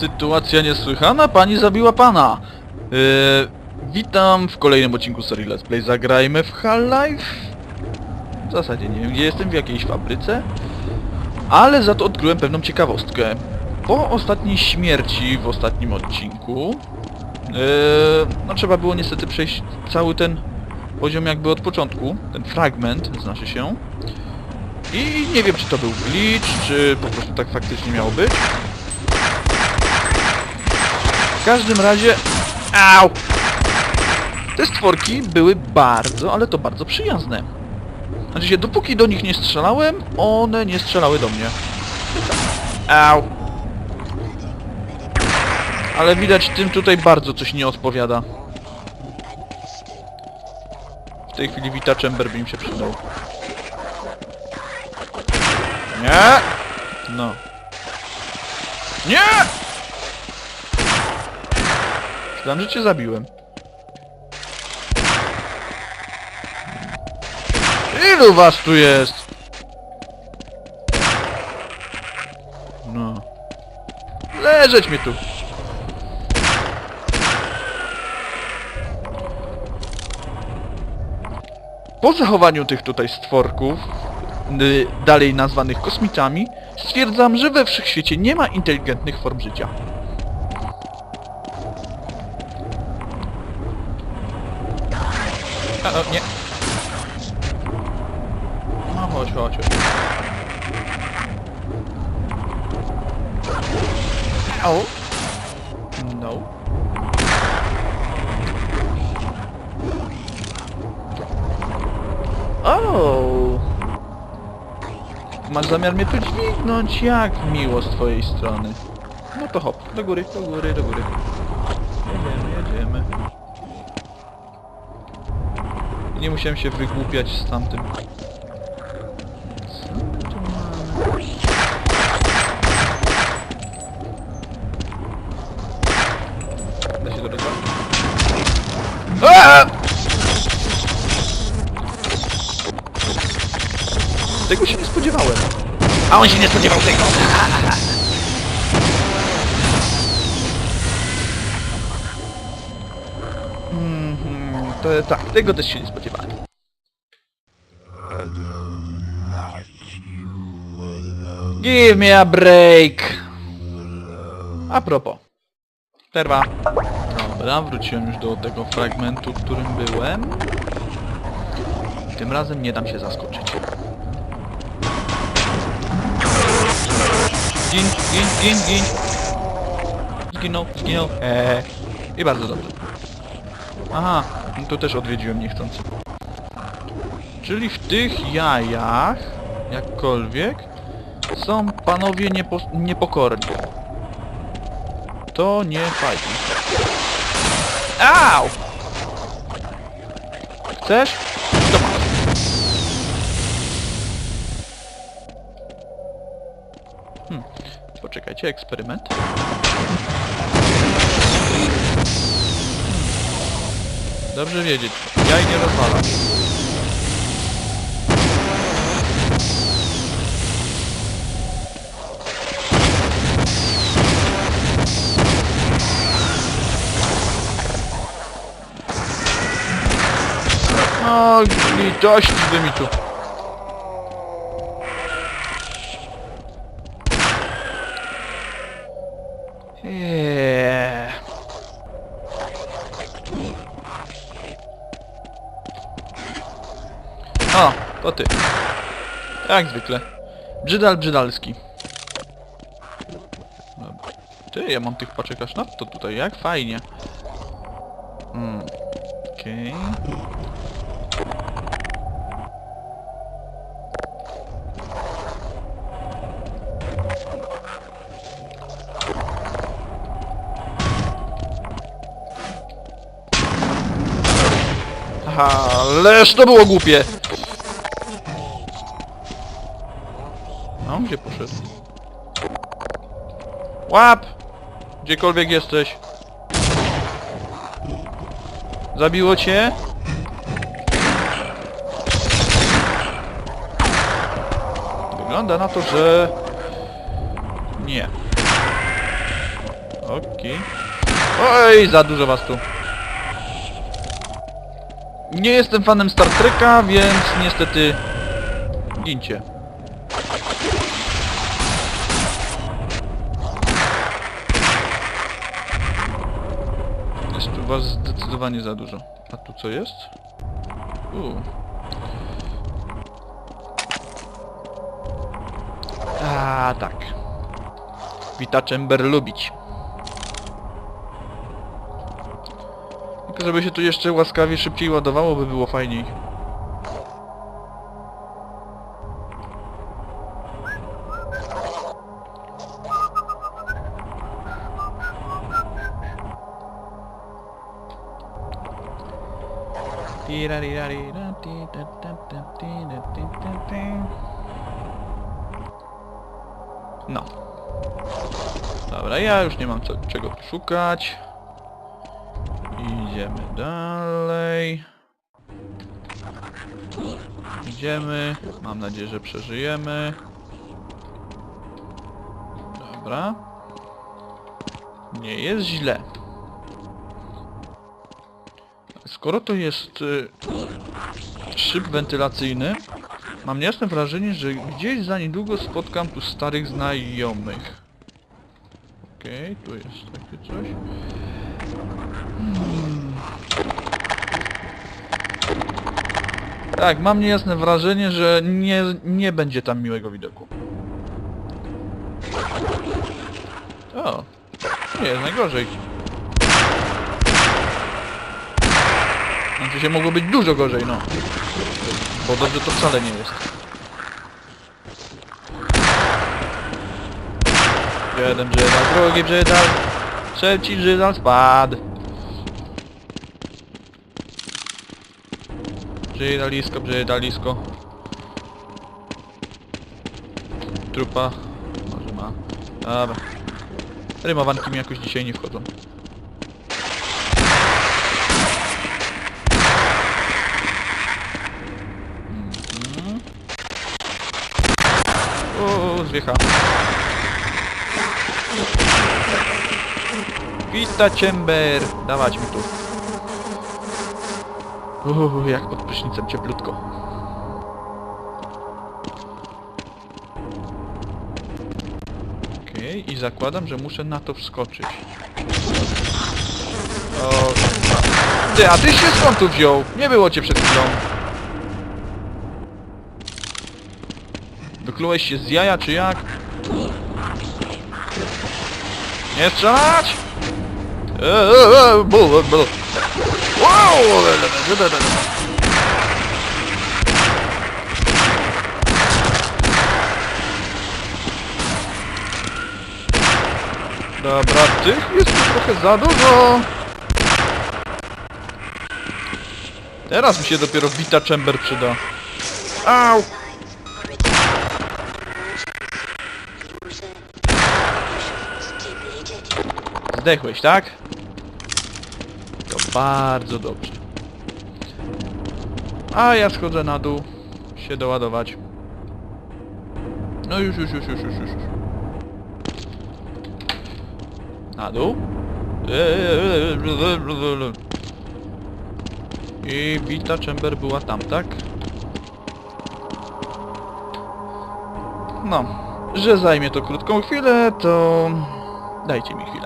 Sytuacja niesłychana, pani zabiła pana. Yy, witam w kolejnym odcinku serii Let's Play Zagrajmy w Half-Life. W zasadzie nie wiem gdzie jestem, w jakiejś fabryce. Ale za to odkryłem pewną ciekawostkę. Po ostatniej śmierci w ostatnim odcinku... Yy, no trzeba było niestety przejść cały ten poziom jakby od początku. Ten fragment, znaczy się. I nie wiem czy to był glitch, czy po prostu tak faktycznie miało być. Każdym razie... Au! Te stworki były bardzo, ale to bardzo przyjazne. Znaczy się, dopóki do nich nie strzelałem, one nie strzelały do mnie. Au! Ale widać tym tutaj bardzo coś nie odpowiada. W tej chwili Vita Chamber by im się przydał. Nie! No. Nie! Myślałem, że cię zabiłem. Ilu was tu jest? No. Leżeć mi tu. Po zachowaniu tych tutaj stworków, y, dalej nazwanych kosmitami, stwierdzam, że we wszechświecie nie ma inteligentnych form życia. A, o, nie. No chodź. chodź. O. No. O. Masz zamiar mnie tu dźwignąć? Jak miło z twojej strony. No to hop, do góry, do góry, do góry. Nie musiałem się wygłupiać z tamtym. Da się to rozwalić? Tego się nie spodziewałem. A on się nie spodziewał tego. Mhm, to tak, tego też się nie spodziewałem. Give me a break! A propos. Przerwa. Dobra, wróciłem już do tego fragmentu, którym byłem. Tym razem nie dam się zaskoczyć. Gin, gin, gin, gin. Zginął, zginął. Eee. I bardzo dobrze. Aha, no to też odwiedziłem niechcący. Czyli w tych jajach, jakkolwiek, są panowie niepo niepokorni. To nie fajnie. Au! Chcesz? To masz. Hmm. Poczekajcie, eksperyment. Dobrze wiedzieć. Ja nie rozwalam. O, litości by mi tu. O, to ty. Jak zwykle. Brzydal brzydalski. Ty, ja mam tych paczek aż nadto tutaj, jak fajnie. Hmm. Okej. Aha, ależ to było głupie! No, gdzie poszedł? Łap! Gdziekolwiek jesteś. Zabiło cię? Wygląda na to, że... Nie. Okej. Oj, za dużo was tu. Nie jestem fanem Star Treka, więc niestety... Gincie. Jest was zdecydowanie za dużo. A tu co jest? U. A tak. Wita Chamber lubić. Tylko żeby się tu jeszcze łaskawie szybciej ładowało, by było fajniej. No. Dobra, ja już nie mam co, czego szukać. Idziemy dalej. Idziemy. Mam nadzieję, że przeżyjemy. Dobra. Nie jest źle. Skoro to jest y, szyb wentylacyjny, mam niejasne wrażenie, że gdzieś za niedługo spotkam tu starych znajomych. Okej, tu jest takie coś. Hmm. Tak, mam niejasne wrażenie, że nie, nie będzie tam miłego widoku. O, nie jest najgorzej. Znaczy się mogło być dużo gorzej, no. Bo dobrze to wcale nie jest. Jeden brzydal, drugi brzydal, trzeci brzydal spadł. Brzydalisko, brzydalisko. Trupa. Może ma. Dobra. Rymowanki mi jakoś dzisiaj nie wchodzą. O, zwiecha. Wita Chamber! Dawać mi tu. Uuu, jak pod prysznicem cieplutko. Okej, i zakładam, że muszę na to wskoczyć. O... Ty, a ty się skąd tu wziął? Nie było cię przed chwilą. Wyklułeś się z jaja, czy jak? Nie strzelać! Dobra, tych jest trochę za dużo. Teraz mi się dopiero Vita Chamber przyda. Au! Zdechłeś, tak? To bardzo dobrze. A ja schodzę na dół się doładować. No już, już, już, już, już, już. Na dół. I Vita Chamber była tam, tak? No, że zajmie to krótką chwilę, to... Dajcie mi chwilę.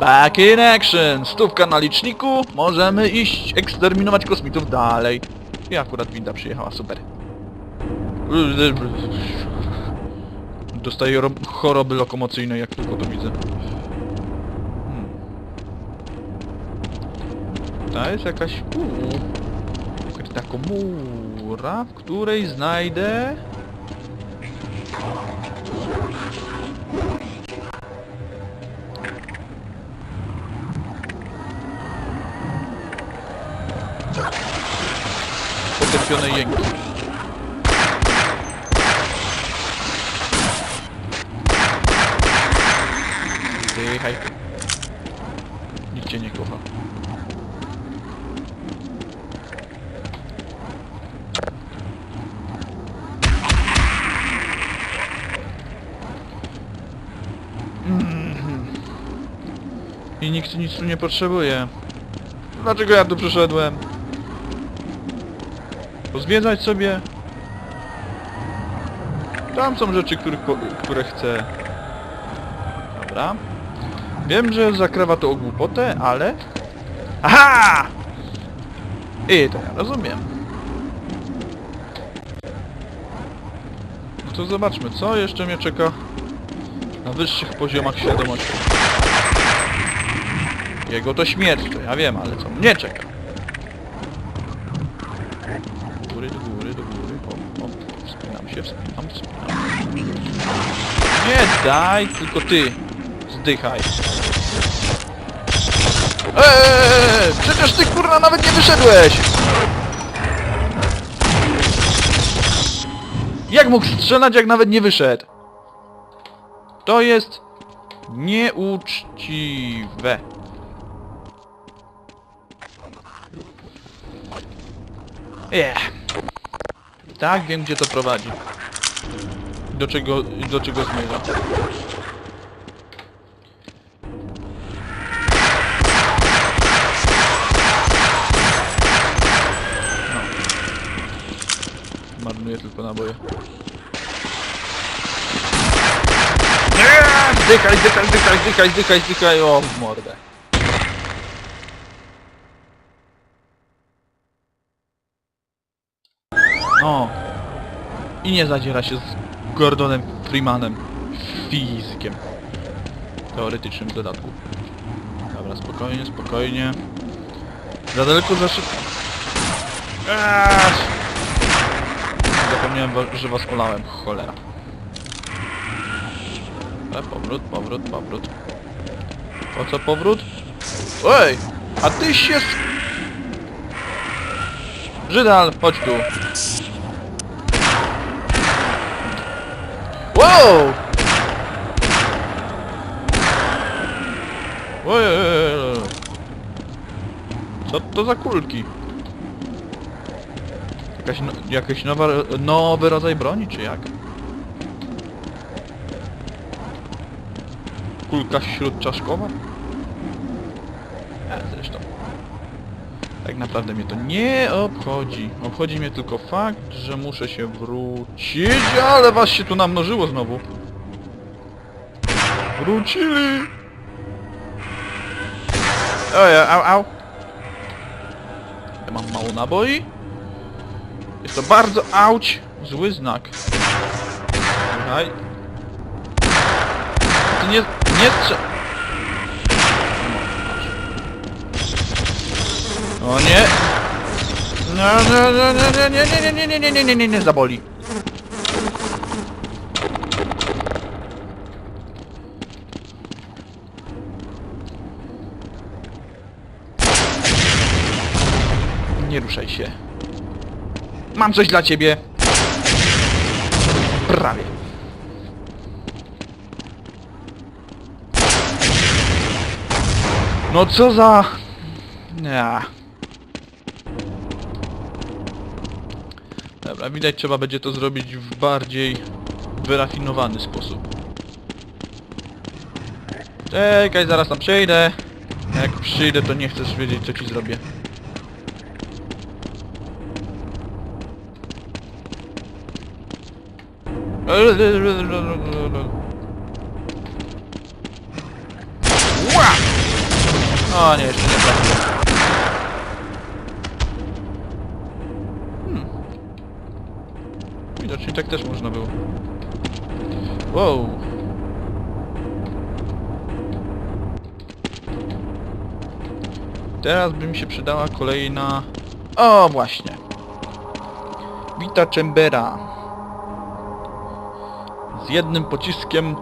Back in action! Stówka na liczniku, możemy iść eksterminować kosmitów dalej. I akurat winda przyjechała, super. Dostaję ro- choroby lokomocyjne, jak tylko to widzę. Hmm. To jest jakaś... Uuu, ukryta komura, w której znajdę... potępione jęki. Zdychaj. Nikt cię nie kocha. Mm. I nikt nic tu nie potrzebuje. Dlaczego ja tu przyszedłem? Pozwiedzać sobie. Tam są rzeczy, których, które chcę. Dobra. Wiem, że zakrawa to o głupotę, ale... Aha! I to ja rozumiem. No to zobaczmy, co jeszcze mnie czeka na wyższych poziomach świadomości. Jego to śmierć, to ja wiem, ale co mnie czeka? Do góry, do góry, do góry. O, o, wspinam się, wspinam, wspinam. Nie daj, tylko ty. Zdychaj. Eee, przecież ty kurna nawet nie wyszedłeś! Jak mógł strzelać, jak nawet nie wyszedł? To jest nieuczciwe. Yeah. Tak, wiem gdzie to prowadzi. Do czego, do czego zmierza. No. Marnuję tylko naboje. Nie! Zdychaj, zdychaj, zdychaj, zdychaj, zdychaj, zdychaj, o w mordę. No. I nie zadziera się z Gordonem Freemanem. Fizykiem. Teoretycznym w dodatku. Dobra, spokojnie, spokojnie. Za daleko, za szybko. Zapomniałem, że was olałem, cholera. E, powrót, powrót, powrót. Po co powrót? Ej! A ty się... Żydal, chodź tu. Wow! Ojej! Co to za kulki? Jakaś, no, jakaś nowa, nowy rodzaj broni, czy jak? Kulka śródczaszkowa? E, zresztą. Tak naprawdę mnie to nie obchodzi. Obchodzi mnie tylko fakt, że muszę się wrócić, ale was się tu namnożyło znowu. Wrócili! Ojej, au, au. Ja mam mało naboi. Jest to bardzo auć. Zły znak. Słuchaj. To nie... nie strze... O nie! No, no, no, no, nie, nie, nie, nie, nie, nie, nie, nie, nie, nie, zaboli. Nie ruszaj się. Mam coś dla ciebie. Prawie. No co za... Nie. Dobra, widać trzeba będzie to zrobić w bardziej wyrafinowany sposób. Czekaj, zaraz tam przejdę. Jak przyjdę, to nie chcesz wiedzieć, co ci zrobię. O nie, jeszcze nie trafiłem. Hmm. Tak też można było. Wow. Teraz by mi się przydała kolejna... O, właśnie. Wita Chambera. Z jednym pociskiem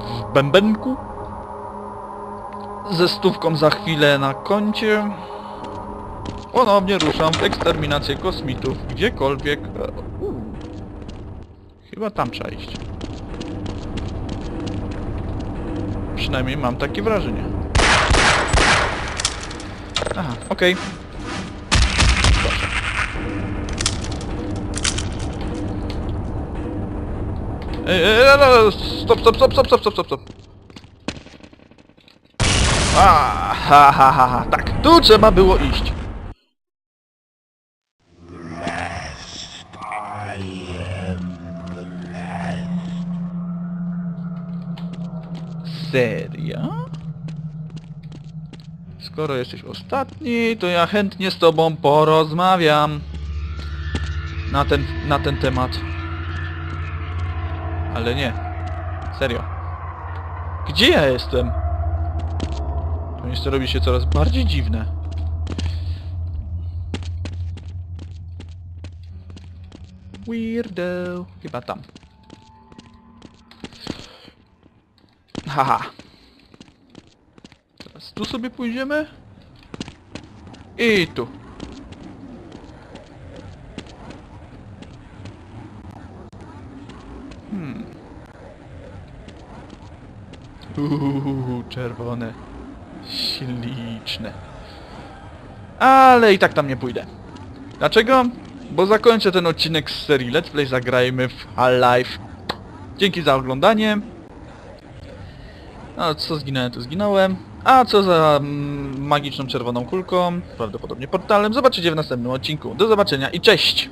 w bębenku. Ze stówką za chwilę na koncie. Ponownie ruszam w eksterminację kosmitów, gdziekolwiek. Chyba tam trzeba iść. Przynajmniej mam takie wrażenie. Aha, okej. Proszę. Ej, ej, stop, stop, stop, stop, stop, stop, stop, stop. Ha, ha, ha, ha. Tak, tu trzeba było iść. Serio? Skoro jesteś ostatni, to ja chętnie z tobą porozmawiam. Na ten, na ten temat. Ale nie. Serio. Gdzie ja jestem? To miejsce robi się coraz bardziej dziwne. Weirdo. Chyba tam. Haha. Teraz tu sobie pójdziemy. I tu. Hmm. Uuu, czerwone. Śliczne. Ale i tak tam nie pójdę. Dlaczego? Bo zakończę ten odcinek z serii Let's Play Zagrajmy w Half-Life. Dzięki za oglądanie. A co zginąłem, to zginąłem. A co za mm, magiczną czerwoną kulką, prawdopodobnie portalem, zobaczycie w następnym odcinku. Do zobaczenia i cześć!